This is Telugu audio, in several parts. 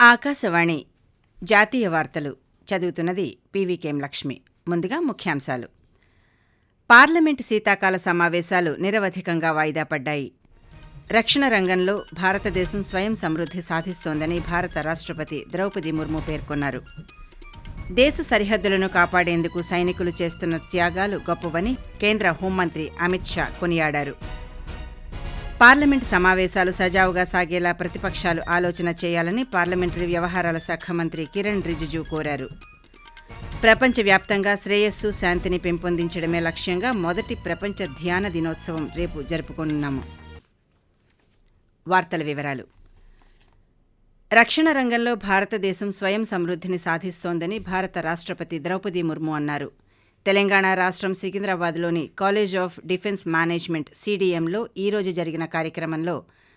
ఆకాశవాణి జాతీయ వార్తలు చదువుతున్నది పీవీకేఎం లక్ష్మి. ముందుగా ముఖ్యాంశాలు. పార్లమెంటు శీతాకాల సమావేశాలు నిరవధికంగా వాయిదా పడ్డాయి. రక్షణ రంగంలో భారతదేశం స్వయం సమృద్ధి సాధిస్తోందని భారత రాష్ట్రపతి ద్రౌపది ముర్ము పేర్కొన్నారు. దేశ సరిహద్దులను కాపాడేందుకు సైనికులు చేస్తున్న త్యాగాలు గొప్పవని కేంద్ర హోంమంత్రి అమిత్ షా కొనియాడారు. పార్లమెంటు సమావేశాలు సజావుగా సాగేలా ప్రతిపక్షాలు ఆలోచన చేయాలని పార్లమెంటరీ వ్యవహారాల శాఖ మంత్రి కిరణ్ రిజిజు కోరారు. ప్రపంచవ్యాప్తంగా శ్రేయస్సు శాంతిని పెంపొందించడమే లక్ష్యంగా మొదటి ప్రపంచ ధ్యాన దినోత్సవం రేపు జరుపుకోనున్నాము. వార్తల వివరాలు. రక్షణ రంగంలో భారతదేశం స్వయం సమృద్ధిని సాధిస్తోందని భారత రాష్ట్రపతి ద్రౌపది ముర్ము అన్నారు. తెలంగాణ రాష్ట్రం సికింద్రాబాద్లోని కాలేజ్ ఆఫ్ డిఫెన్స్ మేనేజ్మెంట్ సిడిఎంలో ఈరోజు జరిగిన కార్యక్రమంలో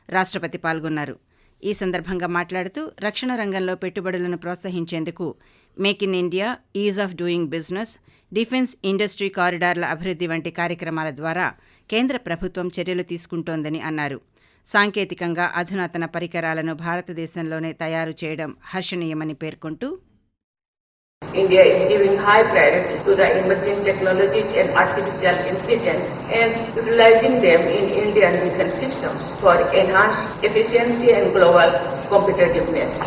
రాష్ట్రపతి పాల్గొన్నారు. ఈ సందర్భంగా మాట్లాడుతూ రక్షణ రంగంలో పెట్టుబడులను ప్రోత్సహించేందుకు make in India ease of doing business defence industry కారిడార్ల అభివృద్ధి వంటి కార్యక్రమాల ద్వారా కేంద్ర ప్రభుత్వం చర్యలు తీసుకుంటోందని అన్నారు. సాంకేతికంగా అధునాతన పరికరాలను భారతదేశంలోనే తయారు చేయడం హర్షణీయమని పేర్కొంటూ India is giving high priority to the emerging technologies and artificial intelligence and utilizing them in Indian defense systems for enhanced efficiency and global competitiveness.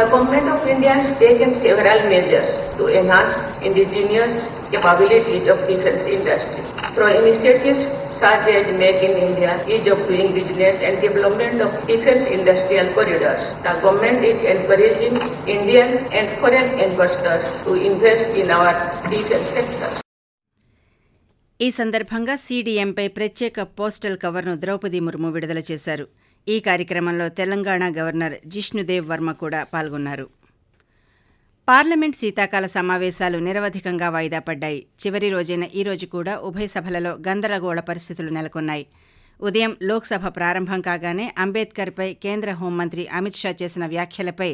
The Government of India has taken several measures to enhance indigenous capabilities of defense industry through initiatives such as Make in India, Ease of Doing Business and development of defense industrial corridors. The government is encouraging Indian and foreign investors to invest in our defense sector. ఈ సందర్భంగా సీడీఎంపై ప్రత్యేక పోస్టల్ కవర్ను ద్రౌపది ముర్ము విడుదల చేశారు ఈ కార్యక్రమంలో తెలంగాణ గవర్నర్ జిష్ణుదేవ్ వర్మ కూడా పాల్గొన్నారు పార్లమెంట్ శీతాకాల సమావేశాలు నిరవధికంగా వాయిదా పడ్డాయి. చివరి రోజైన ఈ రోజు కూడా ఉభయ సభలలో గందరగోళ పరిస్థితులు నెలకొన్నాయి. ఉదయం లోక్సభ ప్రారంభం కాగానే అంబేద్కర్పై కేంద్ర హోంమంత్రి అమిత్ షా చేసిన వ్యాఖ్యలపై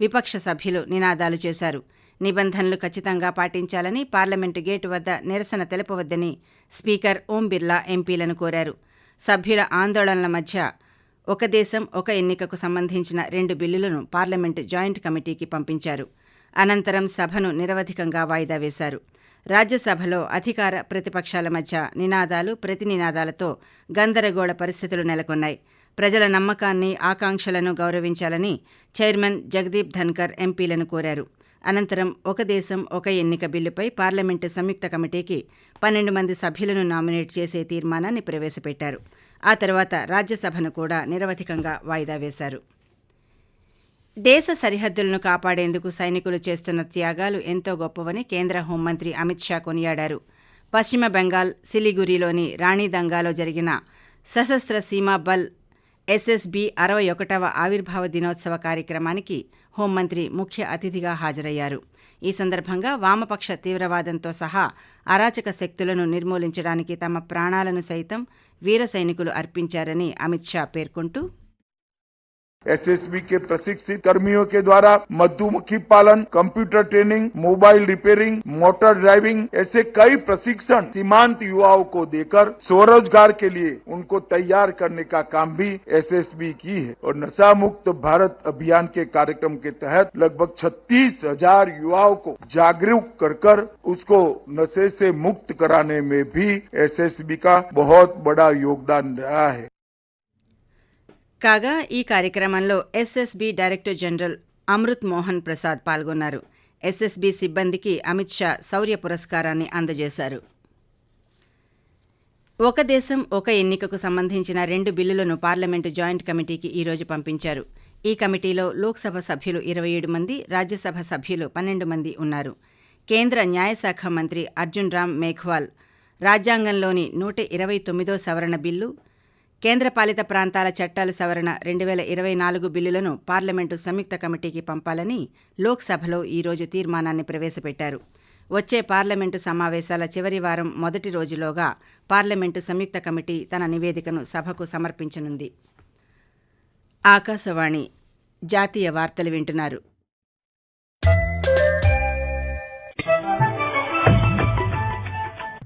విపక్ష సభ్యులు నినాదాలు చేశారు. నిబంధనలు ఖచ్చితంగా పాటించాలని పార్లమెంటు గేటు వద్ద నిరసన తెలపవద్దని స్పీకర్ ఓం బిర్లా ఎంపీలను కోరారు. సభ్యుల ఆందోళనల మధ్య ఒక దేశం ఒక ఎన్నికకు సంబంధించిన రెండు బిల్లులను పార్లమెంటు జాయింట్ కమిటీకి పంపించారు. అనంతరం సభను నిరవధికంగా వాయిదా వేశారు. రాజ్యసభలో అధికార ప్రతిపక్షాల మధ్య నినాదాలు ప్రతినినాదాలతో గందరగోళ పరిస్థితులు నెలకొన్నాయి. ప్రజల నమ్మకాన్ని ఆకాంక్షలను గౌరవించాలని చైర్మన్ జగదీప్ ధన్కర్ ఎంపీలను కోరారు. అనంతరం ఒక దేశం ఒక ఎన్నిక బిల్లుపై పార్లమెంటు సంయుక్త కమిటీకి పన్నెండు మంది సభ్యులను నామినేట్ చేసే తీర్మానాన్ని ప్రవేశపెట్టారు. ఆ తర్వాత రాజ్యసభను కూడా నిరవధికంగా వాయిదా వేశారు. దేశ సరిహద్దులను కాపాడేందుకు సైనికులు చేస్తున్న త్యాగాలు ఎంతో గొప్పవని కేంద్ర హోంమంత్రి అమిత్ షా కొనియాడారు. పశ్చిమ బెంగాల్ సిలిగురిలోని రాణిదంగాలో జరిగిన సశస్త్ర సీమా బల్ ఎస్ఎస్బి అరవై ఒకటవ ఆవిర్భావ దినోత్సవ కార్యక్రమానికి హోంమంత్రి ముఖ్య అతిథిగా హాజరయ్యారు. ఈ సందర్భంగా వామపక్ష తీవ్రవాదంతో సహా అరాచక శక్తులను నిర్మూలించడానికి తమ ప్రాణాలను సైతం వీర సైనికులు అర్పించారని అమిత్ షా పేర్కొంటూ एसएसबी के प्रशिक्षित कर्मियों के द्वारा मधुमक्खी पालन computer training mobile repairing motor driving ऐसे कई प्रशिक्षण सीमांत युवाओं को देकर स्वरोजगार के लिए उनको तैयार करने का काम भी एसएसबी की है। और नशा मुक्त भारत अभियान के कार्यक्रम के तहत लगभग छत्तीस हज़ार युवाओं को जागरूक कर कर उसको नशे से मुक्त कराने में भी एसएसबी का बहुत बड़ा योगदान रहा है। కాగా ఈ కార్యక్రమంలో SSB director general Amrit Mohan Prasad పాల్గొన్నారు. ఎస్ఎస్బి సిబ్బందికి అమిత్ షా శౌర్య పురస్కారాన్ని అందజేశారు. ఒక దేశం ఒక ఎన్నికకు సంబంధించిన రెండు బిల్లులను పార్లమెంటు జాయింట్ కమిటీకి ఈరోజు పంపించారు. ఈ కమిటీలో లోక్సభ సభ్యులు ఇరవై ఏడు మంది రాజ్యసభ సభ్యులు పన్నెండు మంది ఉన్నారు. కేంద్ర న్యాయశాఖ మంత్రి అర్జున్ రామ్ మేఘ్వాల్ రాజ్యాంగంలోని నూట ఇరవై తొమ్మిదో సవరణ బిల్లు కేంద్రపాలిత ప్రాంతాల చట్టాల సవరణ రెండు వేల ఇరవై నాలుగు బిల్లులను పార్లమెంటు సంయుక్త కమిటీకి పంపాలని లోక్సభలో ఈరోజు తీర్మానాన్ని ప్రవేశపెట్టారు. వచ్చే పార్లమెంటు సమావేశాల చివరి వారం మొదటి రోజులోగా పార్లమెంటు సంయుక్త కమిటీ తన నివేదికను సభకు సమర్పించనుంది. ఆకాశవాణి జాతీయ వార్తలు వింటున్నారు.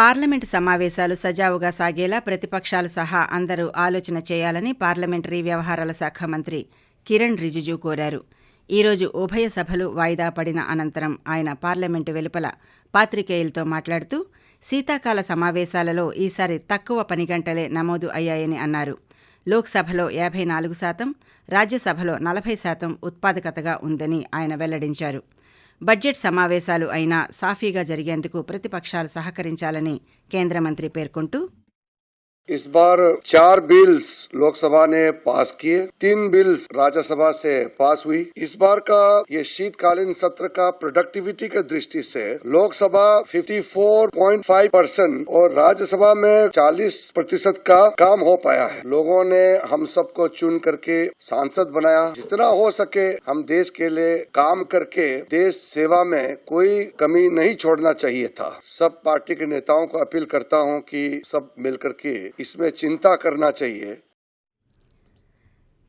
పార్లమెంటు సమావేశాలు సజావుగా సాగేలా ప్రతిపక్షాలు సహా అందరూ ఆలోచన చేయాలని పార్లమెంటరీ వ్యవహారాల శాఖ మంత్రి కిరణ్ రిజిజు కోరారు. ఈరోజు ఉభయ సభలు వాయిదా పడిన అనంతరం ఆయన పార్లమెంటు వెలుపల పాత్రికేయులతో మాట్లాడుతూ శీతాకాల సమావేశాలలో ఈసారి తక్కువ పని గంటలే నమోదు అయ్యాయని అన్నారు. లోక్సభలో యాభై నాలుగు శాతం రాజ్యసభలో నలభై శాతం ఉత్పాదకతగా ఉందని ఆయన వెల్లడించారు. బడ్జెట్ సమావేశాలు అయినా సాఫీగా జరిగేందుకు ప్రతిపక్షాలు సహకరించాలని కేంద్ర మంత్రి పేర్కొంటూ इस बार चार बिल्स लोकसभा ने पास किए, तीन बिल्स राज्यसभा से पास हुई। इस बार का ये शीतकालीन सत्र का प्रोडक्टिविटी के दृष्टि से लोकसभा 54.5 परसेंट और राज्यसभा में 40 प्रतिशत का काम हो पाया है। लोगों ने हम सबको चुन करके सांसद बनाया। जितना हो सके हम देश के लिए काम करके देश सेवा में कोई कमी नहीं छोड़ना चाहिए था। सब पार्टी के नेताओं को अपील करता हूँ कि सब मिलकर के इसमें चिंता करना चाहिए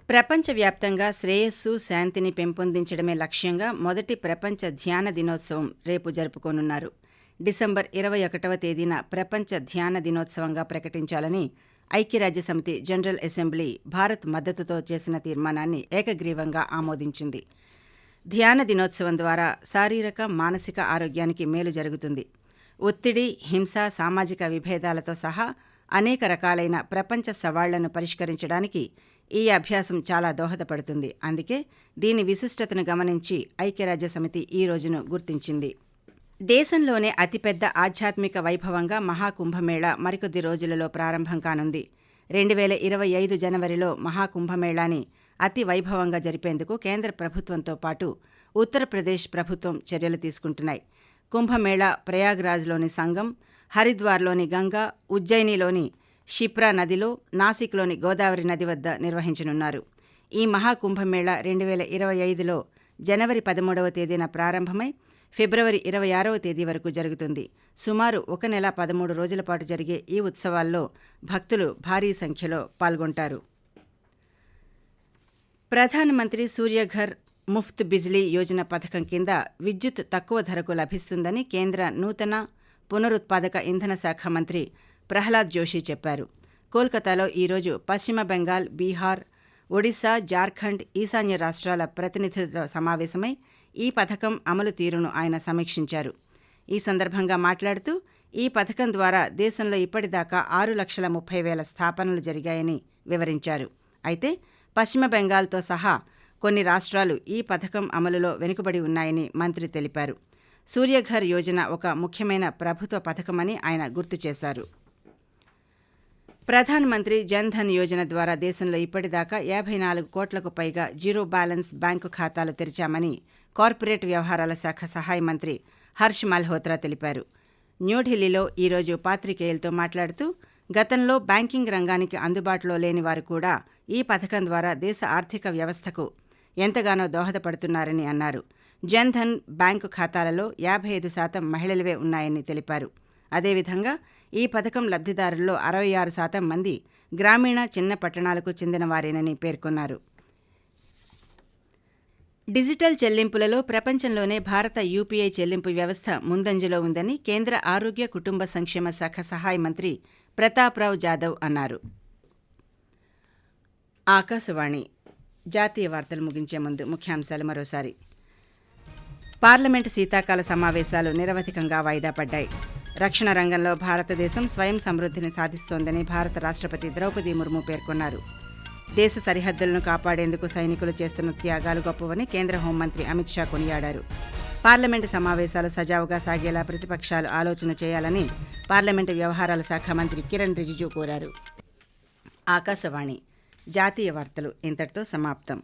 ప్రపంచవ్యాప్తంగా శ్రేయస్సు శాంతిని పెంపొందించడమే లక్ష్యంగా మొదటి ప్రపంచ ధ్యాన దినోత్సవం రేపు జరుపుకోనున్నారు డిసెంబర్ ఇరవై ఒకటవ తేదీన ప్రపంచ ధ్యాన దినోత్సవంగా ప్రకటించాలని ఐక్యరాజ్యసమితి జనరల్ అసెంబ్లీ భారత్ మద్దతుతో చేసిన తీర్మానాన్ని ఏకగ్రీవంగా ఆమోదించింది ధ్యాన దినోత్సవం ద్వారా శారీరక మానసిక ఆరోగ్యానికి మేలు జరుగుతుంది ఒత్తిడి హింస సామాజిక విభేదాలతో సహా అనేక రకాలైన ప్రపంచ సవాళ్ళను పరిష్కరించడానికి ఈ అభ్యాసం చాలా దోహదపడుతుంది. అందుకే దీని విశిష్టతను గమనించి ఐక్యరాజ్య సమితి ఈ రోజును గుర్తించింది. దేశంలోనే అతిపెద్ద ఆధ్యాత్మిక వైభవంగా మహాకుంభమేళా మరికొద్ది రోజులలో ప్రారంభం కానుంది. రెండు వేల ఇరవై ఐదు జనవరిలో మహాకుంభమేళాని అతి వైభవంగా జరిపేందుకు కేంద్ర ప్రభుత్వంతో పాటు ఉత్తరప్రదేశ్ ప్రభుత్వం చర్యలు తీసుకుంటున్నాయి. కుంభమేళా ప్రయాగ్రాజ్లోని సంఘం హరిద్వార్లోని గంగా ఉజ్జయినిలోని షిప్రా నదిలో నాసిక్లోని గోదావరి నది వద్ద నిర్వహించనున్నారు. ఈ మహాకుంభమేళా రెండు వేల ఇరవై ఐదులో జనవరి పదమూడవ తేదీన ప్రారంభమై ఫిబ్రవరి ఇరవై ఆరవ తేదీ వరకు జరుగుతుంది. సుమారు ఒక నెల పదమూడు రోజుల పాటు జరిగే ఈ ఉత్సవాల్లో భక్తులు భారీ సంఖ్యలో పాల్గొంటారు. ప్రధానమంత్రి సూర్యఘర్ ముఫ్త్ బిజ్లీ యోజన పథకం కింద విద్యుత్ తక్కువ ధరకు లభిస్తుందని కేంద్ర నూతన పునరుత్పాదక ఇంధన శాఖ మంత్రి ప్రహ్లాద్ జోషి చెప్పారు. కోల్కతాలో ఈరోజు పశ్చిమ బెంగాల్ బీహార్ ఒడిశా జార్ఖండ్ ఈశాన్య రాష్ట్రాల ప్రతినిధులతో సమావేశమై ఈ పథకం అమలు తీరును ఆయన సమీక్షించారు. ఈ సందర్భంగా మాట్లాడుతూ ఈ పథకం ద్వారా దేశంలో ఇప్పటిదాకా ఆరు లక్షల ముప్పై వేల స్థాపనలు జరిగాయని వివరించారు. అయితే పశ్చిమ బెంగాల్తో సహా కొన్ని రాష్ట్రాలు ఈ పథకం అమలులో వెనుకబడి ఉన్నాయని మంత్రి తెలిపారు. సూర్యఘర్ యోజన ఒక ముఖ్యమైన ప్రభుత్వ పథకమని ఆయన గుర్తు చేశారు. ప్రధానమంత్రి జన్ ధన్ యోజన ద్వారా దేశంలో ఇప్పటిదాకా యాభై నాలుగు కోట్లకు పైగా జీరో బ్యాలెన్స్ బ్యాంకు ఖాతాలు తెరిచామని కార్పొరేట్ వ్యవహారాల శాఖ సహాయ మంత్రి హర్ష్ మల్హోత్రా తెలిపారు. న్యూఢిల్లీలో ఈరోజు పాత్రికేయులతో మాట్లాడుతూ గతంలో బ్యాంకింగ్ రంగానికి అందుబాటులో లేని వారు కూడా ఈ పథకం ద్వారా దేశ ఆర్థిక వ్యవస్థకు ఎంతగానో దోహదపడుతున్నారని అన్నారు. జన్ ధన్ బ్యాంకు ఖాతాలలో యాభై ఐదు శాతం మహిళలవే ఉన్నాయని తెలిపారు. అదేవిధంగా ఈ పథకం లబ్ధిదారుల్లో అరవై ఆరు శాతం మంది గ్రామీణ చిన్న పట్టణాలకు చెందిన వారేనని పేర్కొన్నారు. డిజిటల్ చెల్లింపులలో ప్రపంచంలోనే భారత యూపీఐ చెల్లింపు వ్యవస్థ ముందంజలో ఉందని కేంద్ర ఆరోగ్య కుటుంబ సంక్షేమ శాఖ సహాయ మంత్రి ప్రతాప్రావు జాదవ్ అన్నారు. ఆకాశవాణి జాతీయ వార్తలు ముగించే ముందు ముఖ్యాంశాలు మరోసారి. పార్లమెంటు శీతాకాల సమావేశాలు నిరవధికంగా వాయిదా పడ్డాయి. రక్షణ రంగంలో భారతదేశం స్వయం సమృద్ధిని సాధిస్తోందని భారత రాష్ట్రపతి ద్రౌపది ముర్ము పేర్కొన్నారు. దేశ సరిహద్దులను కాపాడేందుకు సైనికులు చేస్తున్న త్యాగాలు గొప్పవని కేంద్ర హోంమంత్రి అమిత్ షా కొనియాడారు. పార్లమెంటు సమావేశాలు సజావుగా సాగేలా ప్రతిపక్షాలు ఆలోచన చేయాలని పార్లమెంటు వ్యవహారాల శాఖ మంత్రి కిరణ్ రిజిజు కోరారు. ఆకాశవాణి జాతీయ వార్తలు ఇంతటితో సమాప్తం.